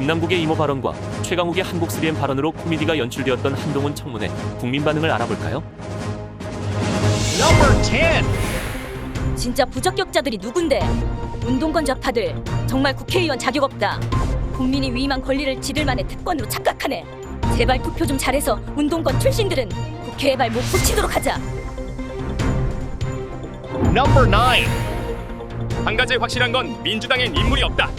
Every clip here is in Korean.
김남국의 이모 발언과 최강욱의 한국 3M 발언으로 코미디가 연출되었던 한동훈 청문회 국민 반응을 알아볼까요? Number 10. 진짜 부적격자들이 누군데? 운동권 좌파들 정말 국회의원 자격 없다. 국민이 위임한 권리를 지들만의 특권으로 착각하네. 제발 투표 좀 잘해서 운동권 출신들은 국회에 발 못 붙이도록 하자. Number 9. 한 가지 확실한 건 민주당엔 인물이 없다.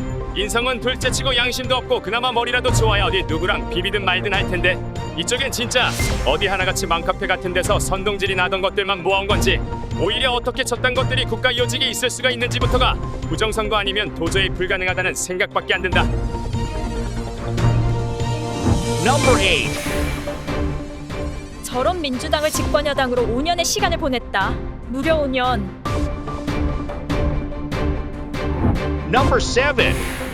인성은 둘째치고 양심도 없고 그나마 머리라도 좋아야 어디 누구랑 비비든 말든 할 텐데 이쪽엔 진짜 어디 하나같이 맘카페 같은 데서 선동질이 나던 것들만 모아온 건지 오히려 어떻게 저딴 것들이 국가 요직에 있을 수가 있는지부터가 부정선거 아니면 도저히 불가능하다는 생각밖에 안 든다. Number 8. 저런 민주당을 집권 여당으로 5년의 시간을 보냈다. 무려 5년. Number 7.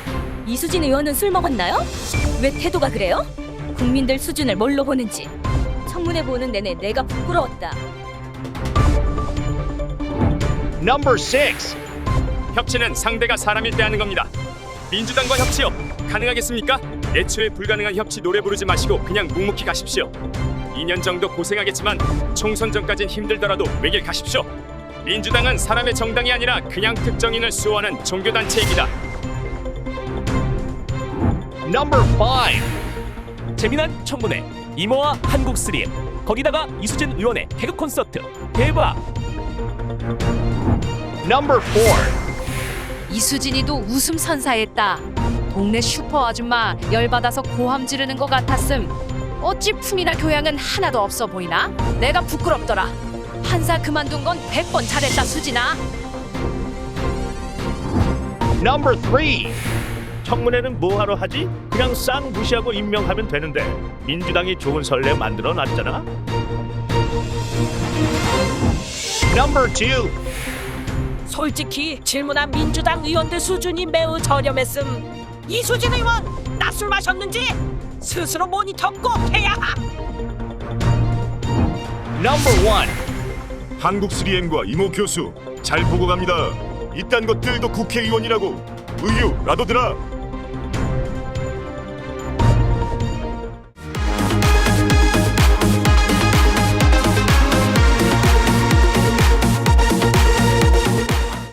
이수진 의원은 술 먹었나요? 왜 태도가 그래요? 국민들 수준을 뭘로 보는지 청문회 보는 내내 내가 부끄러웠다. Number 6. 협치는 상대가 사람일 때 하는 겁니다. 민주당과 협치요. 가능하겠습니까? 애초에 불가능한 협치 노래 부르지 마시고 그냥 묵묵히 가십시오. 2년 정도 고생하겠지만 총선 전까진 힘들더라도 외길 가십시오. 민주당은 사람의 정당이 아니라 그냥 특정인을 수호하는 종교단체입니다. Number 5. 재미난 청문회 이모와 한국 3M 거기다가 이수진 의원의 개그 콘서트 대박 Number 4. 이수진이도 웃음 선사했다. 동네 슈퍼 아줌마 열받아서 고함 지르는 것 같았음. 어찌 품이나 교양은 하나도 없어 보이나? 내가 부끄럽더라. 판사 그만둔 건 100번 잘했다 수진아. Number 3. 청문회는 뭐하러 하지? 그냥 쌍 무시하고 임명하면 되는데 민주당이 좋은 선례 만들어 놨잖아. Number 2. 솔직히 질문한 민주당 의원들 수준이 매우 저렴했음. 이수진 의원 낮술 마셨는지 스스로 모니터 꼭 해야 함. Number 1. 한국 3M과 이모 교수 잘 보고 갑니다. 이딴 것들도 국회의원이라고 의유 라도들아